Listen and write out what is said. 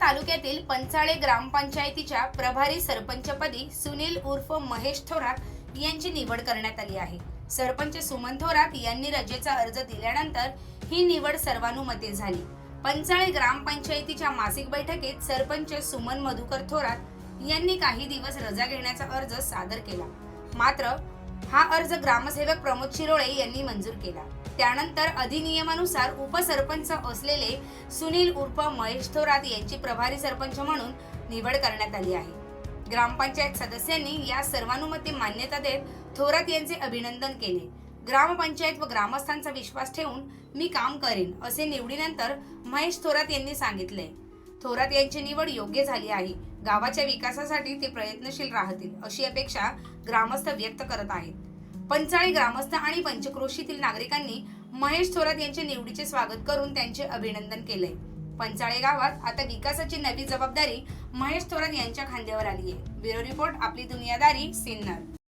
तालुक्यातील पंचाळे ग्रामपंचायतीच्या प्रभारी सरपंचपदी सुनील उर्फ महेश थोरात यांची निवड करण्यात आली आहे. सरपंच सुमन थोरात यांनी रजेचा अर्ज दिल्यानंतर ही निवड सर्वानुमते झाली. पंचाळे ग्रामपंचायतीच्या मासिक बैठकीत सरपंच सुमन मधुकर थोरात यांनी काही दिवस रजा घेण्याचा अर्ज सादर केला. मात्र हा अर्ज ग्रामसेवक प्रमोद शिरोळे यांनी मंजूर केला. त्यानंतर अधिनियमानुसार उपसरपंच असलेले सुनील उर्फ महेश थोरात यांची प्रभारी सरपंच म्हणून निवड करण्यात आली आहे. ग्रामपंचायत सदस्यांनी या सर्वानुमते मान्यता देत थोरात यांचे अभिनंदन केले. ग्रामपंचायत व ग्रामस्थांचा विश्वास ठेवून मी काम करेन असे निवडीनंतर महेश थोरात यांनी सांगितले. थोरात यांची निवड योग्य झाली आहे. गावाच्या विकासासाठी ते प्रयत्नशील राहतील अशी अपेक्षा ग्रामस्थ व्यक्त करत आहेत. पंचाळी ग्रामस्थ आणि पंचक्रोशीतील नागरिकांनी महेश थोरात यांच्या निवडीचे स्वागत करून त्यांचे अभिनंदन केले पंचाळे गावात आता विकासाची नवी जबाबदारी महेश थोरात यांच्या खांद्यावर आली आहे ब्युरो रिपोर्ट आपली दुनियादारी सिन्नर.